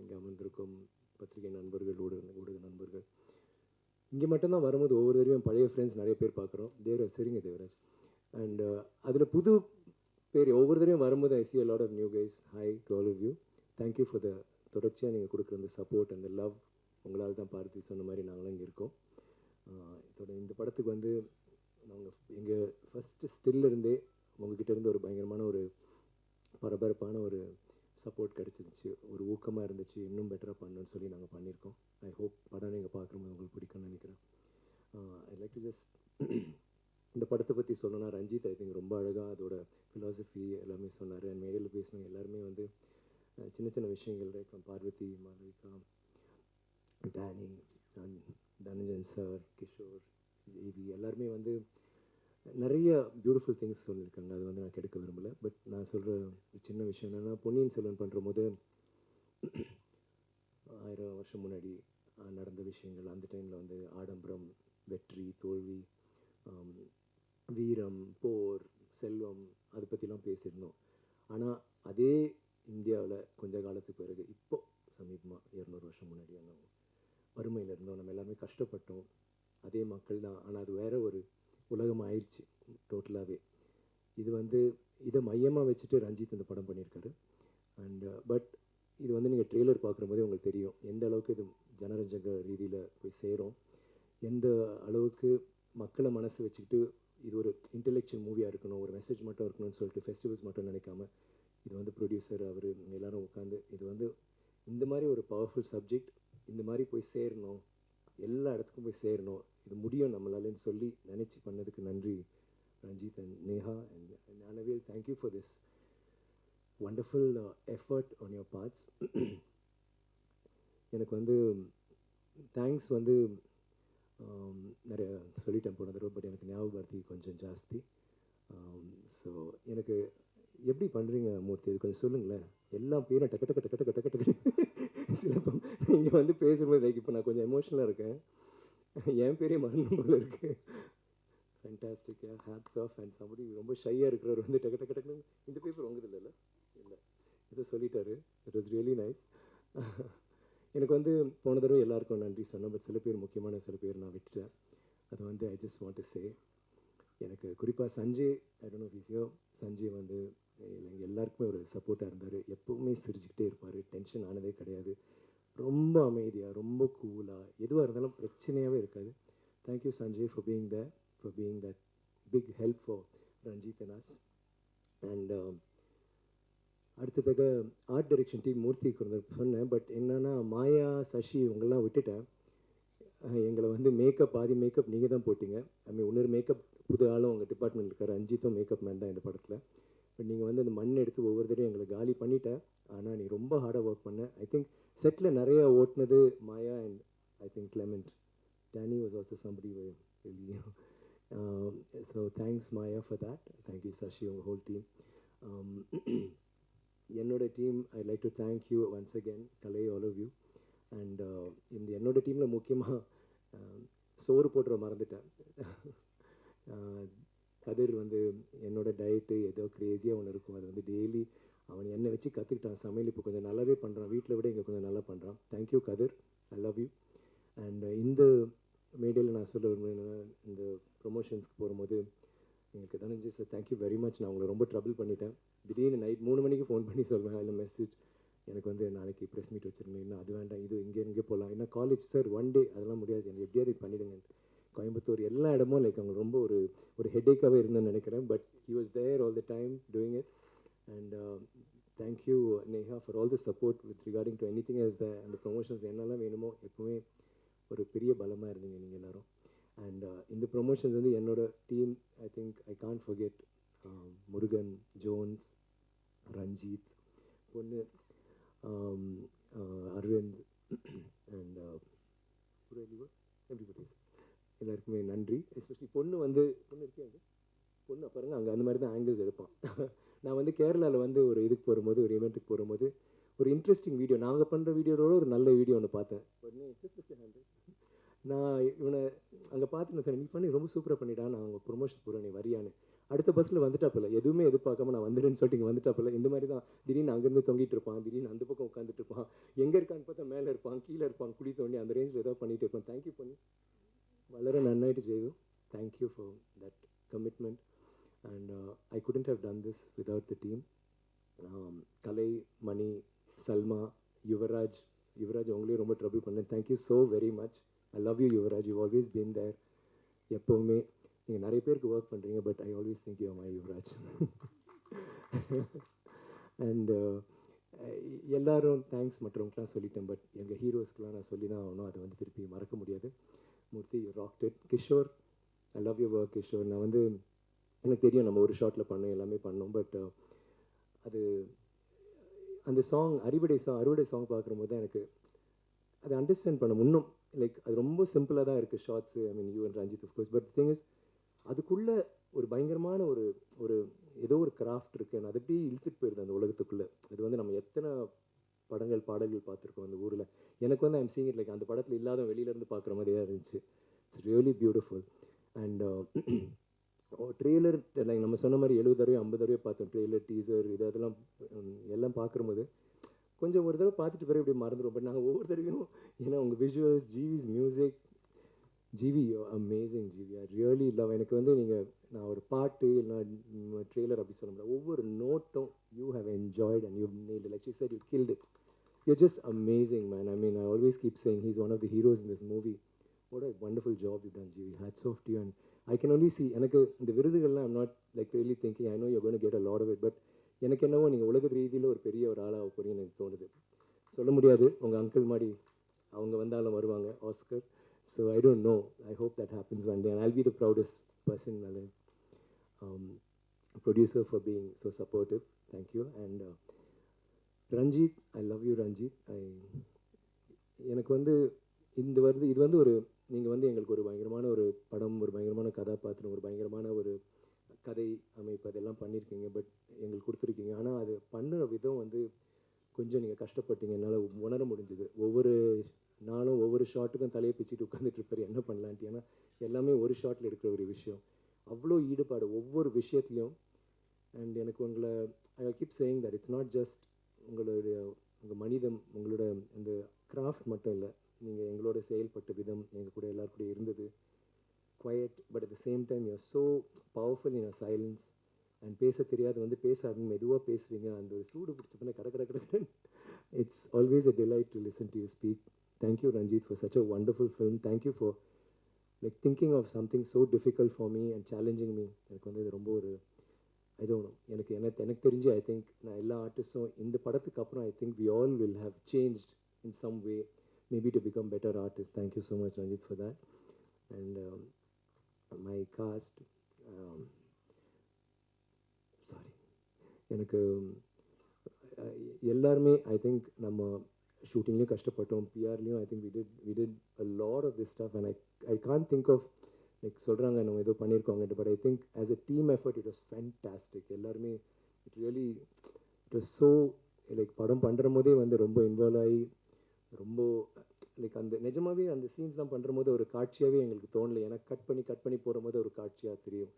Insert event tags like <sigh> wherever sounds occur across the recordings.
இங்கே அமர்ந்திருக்கும் பத்திரிகை நண்பர்கள் ஊடக ஊடக நண்பர்கள். இங்கே மட்டும்தான் வரும்போது ஒவ்வொரு தடவையும் பழைய ஃப்ரெண்ட்ஸ் நிறைய பேர் பார்க்குறோம். தேவராஜ் சரிங்க தேவராஜ். அண்ட் uh, அதில் புது பேர் ஒவ்வொரு தடவையும் வரும்போது I see a lot of new guys hi to all of you thank you for the தொடர்ச்சியாக நீங்கள் கொடுக்குற அந்த சப்போர்ட் அந்த லவ் உங்களால் தான் பார்த்து சொன்ன மாதிரி நாங்களும் இங்கே இருக்கோம். இதோட இந்த படத்துக்கு வந்து நாங்கள் எங்கள் ஃபஸ்ட்டு ஸ்டில்லிருந்தே உங்ககிட்ட இருந்து ஒரு பயங்கரமான ஒரு பரபரப்பான ஒரு சப்போர்ட் கிடச்சிருச்சு ஒரு ஊக்கமாக இருந்துச்சு. இன்னும் பெட்டராக பண்ணணும்னு சொல்லி நாங்கள் பண்ணியிருக்கோம். ஐ ஹோப் படம் நீங்கள் பார்க்கும்போது உங்களுக்கு பிடிக்கும்னு நினைக்கிறேன். ஐ லைக் டு ஜஸ்ட் இந்த படத்தை பற்றி சொல்லணும்னா ரஞ்சித் ஐ திங்க் ரொம்ப அழகாக அதோட ஃபிலாசபி எல்லாமே சொன்னார். அண்ட் மேடையில் பேசினவங்க எல்லாருமே வந்து uh, சின்ன சின்ன விஷயங்கள் right Parvathy Malavika Danny Dhananjan sir Kishore JV எல்லாருமே வந்து நிறைய பியூட்டிஃபுல் திங்ஸ் சொல்லியிருக்காங்க. அது வந்து நான் கெடுக்க விரும்பலை. பட் நான் சொல்கிற சின்ன விஷயம் என்னென்னா பொன்னியின் செல்வன் பண்ணுற போது ஆயிரம் வருஷம் முன்னாடி நடந்த விஷயங்கள். அந்த டைமில் வந்து ஆடம்பரம் வெற்றி தோல்வி வீரம் போர் செல்வம் அதை பற்றிலாம் பேசியிருந்தோம். ஆனால் அதே இந்தியாவில் கொஞ்ச காலத்துக்கு பிறகு இப்போ சமீபமாக இரநூறு வருஷம் முன்னாடி அந்த வறுமையில் இருந்தோம். நம்ம எல்லாருமே கஷ்டப்பட்டோம். அதே மக்கள் தான். ஆனால் அது வேற ஒரு உலகம் டோட்டலாகவே இது வந்து இதை மையமாக வச்சுட்டு ரஞ்சித் இந்த படம் பண்ணியிருக்காரு. அண்ட் பட் uh, இது வந்து நீங்கள் ட்ரெய்லர் பார்க்குற போதே உங்களுக்கு தெரியும் எந்த அளவுக்கு இது ஜனரஞ்சக ரீதியில் போய் சேரும் எந்த அளவுக்கு மக்களை மனசு வச்சுக்கிட்டு இது ஒரு இன்டெலெக்சுவல் மூவியாக இருக்கணும் ஒரு மெசேஜ் மட்டும் இருக்கணும்னு சொல்லிட்டு ஃபெஸ்டிவல்ஸ் மட்டும் நினைக்காம இது வந்து ப்ரொடியூசர் அவர் எல்லாரும் உட்காந்து இது வந்து இந்த மாதிரி ஒரு பவர்ஃபுல் சப்ஜெக்ட் இந்த மாதிரி போய் சேரணும் எல்லா இடத்துக்கும் போய் சேரணும். இது முடியும் நம்மளாலன்னு சொல்லி நினச்சி பண்ணதுக்கு நன்றி Ranjith and Neha and Gnanavel thank you for this wonderful effort on your parts எனக்கு வந்து தேங்க்ஸ் வந்து um, நிறைய சொல்லிட்டேன் போன தடவை பட் எனக்கு ஞாபகப்படுத்தி கொஞ்சம் ஜாஸ்தி. Um, ஸோ எனக்கு எப்படி பண்ணுறீங்க மூர்த்தி? இது கொஞ்சம் சொல்லுங்களேன். எல்லா பேரும் டக்கு டக்கு டக்கு டக்கு டக்கு டக்கு. சிலப்பம் நீங்கள் வந்து பேசும்போது லைக் இப்போ நான் கொஞ்சம் எமோஷனலாக இருக்கேன். என் பேரே மறந்து போல இருக்கு. ஃபேண்டாஸ்டிக்காக ஹேப்ஸ் ஆஃப் அண்ட் சம்படி ரொம்ப ஷையாக இருக்கிறவர் வந்து டக்கு டக்கு டக்குன்னு இந்த பேப்பர் உங்கது இல்லைல்ல இல்லை? இதை சொல்லிட்டாரு. இட் இஸ் ரியலி நைஸ் எனக்கு வந்து போன தடவை எல்லாருக்கும் நன்றி சொன்னேன். பட் சில பேர் முக்கியமான சில பேர் நான் விட்டுட்டேன். அது வந்து I just want to say எனக்கு குறிப்பாக Sanjay I don't know Sanjay வந்து எங்கள் எல்லாருக்குமே ஒரு சப்போர்ட்டாக இருந்தார். எப்பவுமே சிரிச்சுக்கிட்டே இருப்பார். டென்ஷன் ஆனதே கிடையாது. ரொம்ப அமைதியாக ரொம்ப கூலாக எதுவாக இருந்தாலும் பிரச்சனையாகவே இருக்காது. Thank you Sanjay for being the for being the big help for Ranjith Anas us and அடுத்ததாக ஆர்ட் டைரக்ஷன் டீம் மூர்த்தி கொண்டு சொன்னேன். பட் என்னென்னா மாயா சசி இவங்கெல்லாம் விட்டுட்டேன். எங்களை வந்து மேக்கப் பாதி மேக்கப் நீங்கள் தான் போட்டிங்க. ஐ மீன் இன்னொரு மேக்கப் புது ஆளும் உங்கள் டிபார்ட்மெண்ட் இருக்கார். அஞ்சித்தும் மேக்கப் மேன் தான் இந்த படத்தில். பட் நீங்கள் வந்து அந்த மண் எடுத்து ஒவ்வொரு தடையும் எங்களை காலி பண்ணிட்டேன் ஆனால் நீ ரொம்ப ஹார்டாக ஒர்க் பண்ண. ஐ திங்க் செட்டில் நிறையா ஓட்டினது Maya and I think Clement Danny was also somebody so thanks Maya for that thank you Sashi உங்கள் ஹோல் டீம் என்னோட team I like to thank you once again Kalai all of you and இந்த என்னோட டீமில் முக்கியமாக um, சோறு போட்டுற மறந்துட்டேன். <laughs> Uh, கதிர் வந்து என்னோட டயட்டு ஏதோ க்ரேஸியாக ஒன்று இருக்கும். அது வந்து டெய்லி அவன் என்னை வச்சு கற்றுக்கிட்டான் சமையல் இப்போ கொஞ்சம் நல்லாவே பண்ணுறான் வீட்டில் விட இங்கே கொஞ்சம் நல்லா பண்ணுறான் thank you Kathir. I love you and இந்த மீடியாவில் நான் சொல்ல விரும்புகிறேன்னா இந்த ப்ரொமோஷன்ஸ்க்கு போகும்போது எங்களுக்கு Dhananju sir thank you very much நான் உங்களை ரொம்ப ட்ரபிள் பண்ணிட்டேன். திடீர்னு நைட் மூணு மணிக்கு ஃபோன் பண்ணி சொல்வேன் அதில் மெசேஜ் எனக்கு வந்து நாளைக்கு ப்ரெஸ் மீட் வச்சுருந்தேன் இன்னும் அது வேண்டாம். இது இங்கே இங்கே போகலாம் ஏன்னா காலேஜ் சார் ஒன் டே அதெல்லாம் முடியாது. எனக்கு எப்படியாவது பண்ணிவிடுங்க கோயம்புத்தூர் எல்லா இடமும் லைக் அவங்க ரொம்ப ஒரு ஒரு ஹெட்டேக்காகவே இருந்தேன்னு நினைக்கிறேன். But he was there all the time doing it and thank you Neha for all the support with regarding to anything as the அந்த ப்ரொமோஷன்ஸ் என்னெல்லாம் வேணுமோ எப்பவுமே ஒரு பெரிய பலமாக இருந்தீங்க நீங்கள் எல்லாரும். அண்ட் uh, இந்த ப்ரொமோஷன்ஸ் வந்து என்னோட team I think I can't forget Murugan Jones Ranjith பொண்ணு அரவிந்த் அண்ட் எவ்ரிபடி எல்லாருக்குமே நன்றி. எஸ்பெஷலி பொண்ணு வந்து பொண்ணு இருக்கேன் பொண்ணு பாருங்கள் அங்கே அந்த மாதிரி தான் ஆங்கிள்ஸ் எடுப்பான். நான் வந்து கேரளாவில் வந்து ஒரு இதுக்கு போகும்போது ஒரு இவெண்ட்டுக்கு போகும்போது ஒரு இன்ட்ரெஸ்டிங் வீடியோ நாங்கள் பண்ணுற வீடியோட ஒரு நல்ல வீடியோ ஒன்று பார்த்தேன். நான் இவனை அங்கே பார்த்து நான் சொன்னேன் நீ பண்ணி ரொம்ப சூப்பராக பண்ணிட்டா நான் அவங்க ப்ரொமோஷன் போகிறேன் நீ வரியான்னு. அடுத்த பஸ்ஸில் வந்துட்டாப்பில்ல எதுவுமே எதிர்பார்க்காம நான் வந்துடுன்னு சொல்லிட்டு இங்கே வந்துட்டாப்பில்ல இந்த மாதிரி தான் திடீர்னு அங்கேருந்து தொங்கிட்டு இருப்பான் திடீர்னு அந்த பக்கம் உட்காந்துட்டு இருப்பான். எங்கே இருக்கான்னு பார்த்தா மேலே இருப்பான் கீழே இருப்பான் குடி தோண்டி அந்த ரேஞ்சில் ஏதோ பண்ணிகிட்டு இருப்பான். தேங்க்யூ பண்ணி. വളരെ നന്നായിട്ട് ചെയ്തു. Thank you for that commitment and I couldn't have done this without the team Kalai Mani Salma Yuvaraj Yuvaraj அவங்களையும் ரொம்ப ட்ரபிள் பண்ணேன். Thank you so very much I love you Yuvaraj you always been there எப்போவுமே. நீங்கள் நிறைய பேருக்கு work பண்ணுறீங்க but I always think you my Yuvaraj and எல்லோரும் thanks மற்றவங்களுக்குலாம் சொல்லிட்டேன் பட் எங்கள் ஹீரோஸ்க்குலாம் நான் சொல்லி தான் ஆகணும். அதை வந்து திருப்பி மறக்க முடியாது. Murthy rocked Kishore I love you work Kishore நான் வந்து எனக்கு தெரியும் நம்ம ஒரு ஷார்ட்டில் பண்ணோம் எல்லாமே பண்ணோம் பட் uh, அது அந்த சாங் அறுவடை சாங் அறுவடை சாங் பார்க்கும்போது தான் எனக்கு அதை அண்டர்ஸ்டாண்ட் பண்ண இன்னும் லைக் அது ரொம்ப சிம்பிளாக தான் இருக்குது shorts I mean you and Ranjith course but thing is அதுக்குள்ளே ஒரு பயங்கரமான ஒரு ஒரு ஏதோ ஒரு கிராஃப்ட் இருக்குது அது அப்படியே இழுத்துட்டு போயிருது அந்த உலகத்துக்குள்ளே. அது வந்து நம்ம எத்தனை படங்கள் பாடல்கள் பார்த்துருக்கோம் அந்த ஊரில். எனக்கு வந்து ஐம் சீங் இட் லைக் அந்த படத்தில் இல்லாத வெளியிலேருந்து பார்க்குற மாதிரியே இருந்துச்சு. It's really beautiful and trailer like நம்ம சொன்ன மாதிரி எழுபது தடவை ஐம்பது தடவை பார்த்தோம். ட்ரெய்லர் டீசர் இது அதெல்லாம் எல்லாம் பார்க்கும்போது கொஞ்சம் ஒரு தடவை பார்த்துட்டு பிறகு இப்படி மறந்துடும் பட் நாங்கள் ஒவ்வொரு தடவையும் ஏன்னா உங்கள் visuals GV's music GV amazing GV I really love எனக்கு வந்து நீங்கள் நான் ஒரு பாட்டு இல்லைனா ட்ரெய்லர் அப்படி சொல்ல முடியாது. ஒவ்வொரு நோட்டும் you have enjoyed and you kneel like you said you killed you're just amazing man. I mean i always keep saying he's one of the heroes in this movie. What a wonderful job you've done GV hats off to you. And I can only see எனக்கு இந்த விருதுகள்லாம் I'm not like really thinking I know you gon get a lot of it but எனக்கு என்னவோ நீங்கள் உலக ரீதியில் ஒரு பெரிய ஒரு ஆளாக போறீங்கன்னு எனக்கு தோணுது. சொல்ல முடியாது. உங்கள் அங்கிள் மாதிரி அவங்க வந்தாலும் வருவாங்க Oscar so I don't know I hope that happens one day and I'll be the proudest person மேலே producer for being so supportive thank you and Ranjith I love you Ranjith. I எனக்கு வந்து இந்த வருது இது வந்து ஒரு நீங்கள் வந்து எங்களுக்கு ஒரு பயங்கரமான ஒரு படம் ஒரு பயங்கரமான கதாபாத்திரம் ஒரு பயங்கரமான ஒரு கதை அமைப்பு அதெல்லாம் பண்ணியிருக்கீங்க பட் எங்களுக்கு கொடுத்துருக்கீங்க. ஆனால் அது பண்ணுற விதம் வந்து கொஞ்சம் நீங்கள் கஷ்டப்பட்டீங்க என்னால் உணர முடிஞ்சுது. ஒவ்வொரு நானும் ஒவ்வொரு ஷாட்டுக்கும் தலையை பிச்சுட்டு உட்காந்துட்டு இருப்பார் என்ன பண்ணலான்ட்டு ஏன்னா எல்லாமே ஒரு ஷாட்டில் இருக்கிற ஒரு விஷயம். அவ்வளோ ஈடுபாடு ஒவ்வொரு விஷயத்துலையும். அண்ட் எனக்கு உங்களை I keep saying that it's not just உங்களுடைய உங்கள் மனிதம் உங்களோட அந்த கிராஃப்ட் மட்டும் இல்லை நீங்கள் எங்களோட செயல்பட்ட விதம் எங்கள் கூட எல்லாரும் கூட இருந்தது. Quiet but at the same time you're so powerful in silence and பேச தெரியாது வந்து பேசாதுங்க மெதுவாக பேசுவீங்க அந்த ஒரு சூடு பிடிச்ச பண்ண கட கட கட it's always a delight to listen to you speak thank you Ranjith for such a wonderful film thank you for like thinking of something so difficult for me and challenging me எனக்கு வந்து இது ரொம்ப ஒரு ஐ don't no எனக்கு எனக்கு எனக்கு தெரிஞ்சு I think நான் எல்லா ஆர்டிஸ்ட்டும் இந்த படத்துக்கு அப்புறம் I think we all will have changed in some way maybe to become better artists. Thank you so much, Ranjit, for that. And um, my cast, um, sorry, எனக்கு எல்லாருமே ஐ திங்க் நம்ம ஷூட்டிங்லேயும் கஷ்டப்பட்டோம் பிஆர்லேயும் I think we did we did a lot of this stuff and I I can think of like சொல்கிறாங்க நம்ம ஏதோ பண்ணியிருக்கோங்க but I think as a team effort it was fantastic எல்லாருமே it really it was so like படம் பண்ணுற போதே வந்து ரொம்ப involve ஆகி ரொம்ப லைக் அந்த நிஜமாகவே அந்த சீன்ஸ்லாம் பண்ணுற போது ஒரு காட்சியாகவே எங்களுக்கு தோணலை. ஏன்னா கட் பண்ணி கட் பண்ணி போகிற போது ஒரு காட்சியாக தெரியும்.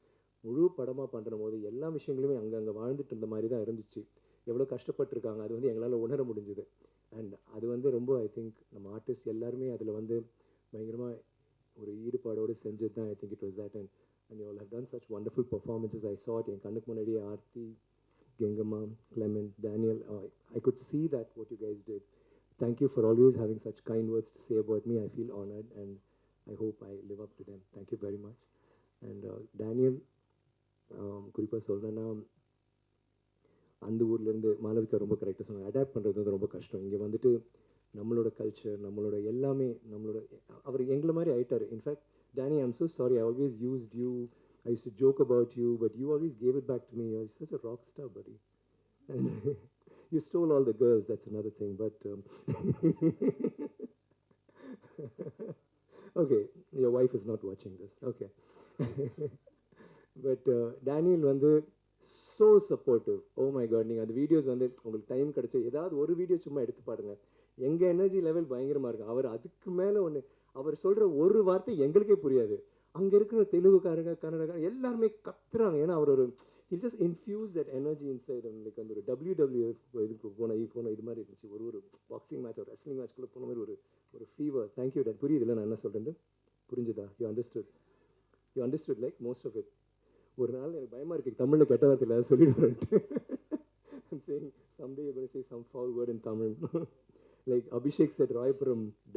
முழு படமாக பண்ணுற போது எல்லா விஷயங்களுமே அங்கே அங்கே வாழ்ந்துட்டு இருந்த மாதிரி தான் இருந்துச்சு. எவ்வளோ கஷ்டப்பட்டிருக்காங்க. அது வந்து எங்களால் உணர முடிஞ்சுது அண்ட் அது வந்து ரொம்ப ஐ திங்க் நம்ம ஆர்டிஸ்ட் எல்லாருமே அதில் வந்து பயங்கரமாக ஒரு ஈடுபாடோடு செஞ்சது தான் I think it was that and and you have done such wonderful I saw it in கண்ணுக்கு முன்னாடியே Gengama, Clement, Daniel. Uh, I could see that what you guys did. thank you for always having such kind words to say about me. I feel honored and I hope I live up to them. Thank you very much. And uh, Daniel, um, குறிப்பாக சொல்கிறேன்னா அந்த ஊர்லேருந்து மாணவிக்கா ரொம்ப கரெக்டாக சொன்னாங்க adapt பண்ணுறது வந்து ரொம்ப கஷ்டம் இங்கே வந்துட்டு நம்மளோட கல்ச்சர் நம்மளோட எல்லாமே நம்மளோட அவர் எங்களை மாதிரி ஆயிட்டார் in fact Danny I'm so sorry I always used you I use to joke about you but you always gave it back to me such a rock star buddy you stole all the girls, that's another thing, but um, <laughs> okay, your wife is not watching this, okay. <laughs> but uh, வந்து so supportive oh my God நீங்கள் அந்த videos வந்து உங்களுக்கு time கிடச்சி ஏதாவது ஒரு video சும்மா எடுத்து பாருங்கள் எங்கள் எனர்ஜி லெவல் பயங்கரமாக இருக்கும் அவர் அதுக்கு மேலே ஒன்று அவர் சொல்கிற ஒரு வார்த்தை எங்களுக்கே புரியாது. அங்கே இருக்கிற தெலுங்குக்காரங்க கன்னடக்காரங்க எல்லாருமே கத்துறாங்க. ஏன்னா அவர் ஒரு he'll just infuse that energy inside like அந்த ஒரு டபிள்யூ டபிள்யூ இதுக்கு போன இது போன இது மாதிரி இருந்துச்சு. ஒரு ஒரு பாக்ஸிங் மேட்ச் ஒரு ரெஸ்லிங் மேட்ச்க்குள்ளே போன மாதிரி ஒரு ஒரு ஃபீவர் தேங்க்யூ டேட் புரியுதுல்ல நான் என்ன சொல்கிறேன் புரிஞ்சுதா? You understood you understood like most of it ஒரு நாள் எனக்கு பயமாக இருக்குது தமிழில் கெட்ட வார்த்தை இல்லை சொல்லிட்டு saying someday you're going in Tamil like Abhishek said in Tamil. <laughs>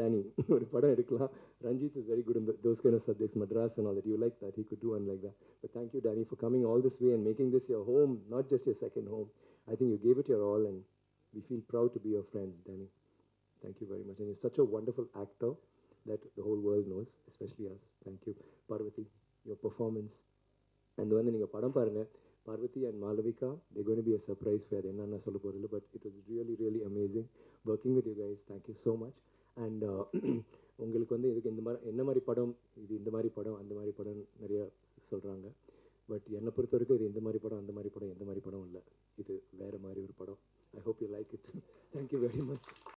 is very good in the, those kind of subjects, Madras and all that. You like that, he could do one like that. But thank you, Danny, for coming all this way and making this your home, not just your second home. I think you gave it your all and we feel proud to be your friends, Danny. Thank you very much. And you're such a wonderful actor that the whole world knows, especially us. Thank you. Parvati, your performance. And வந்து நீங்கள் படம் பாருங்க Parvathy and Malavika they gonna be a surprise for என்னென்ன சொல்ல போகிறதில்ல but it was really really amazing working with you guys thank you so much and உங்களுக்கு வந்து இதுக்கு இந்த மாதிரி என்ன மாதிரி படம் இது இந்த மாதிரி படம் அந்த மாதிரி படம் நிறையா சொல்கிறாங்க பட் என்னை பொறுத்த வரைக்கும் இது இந்த மாதிரி படம் அந்த மாதிரி படம் எந்த மாதிரி படம் இல்லை. இது வேறு மாதிரி ஒரு படம். I hope you like it thank you very much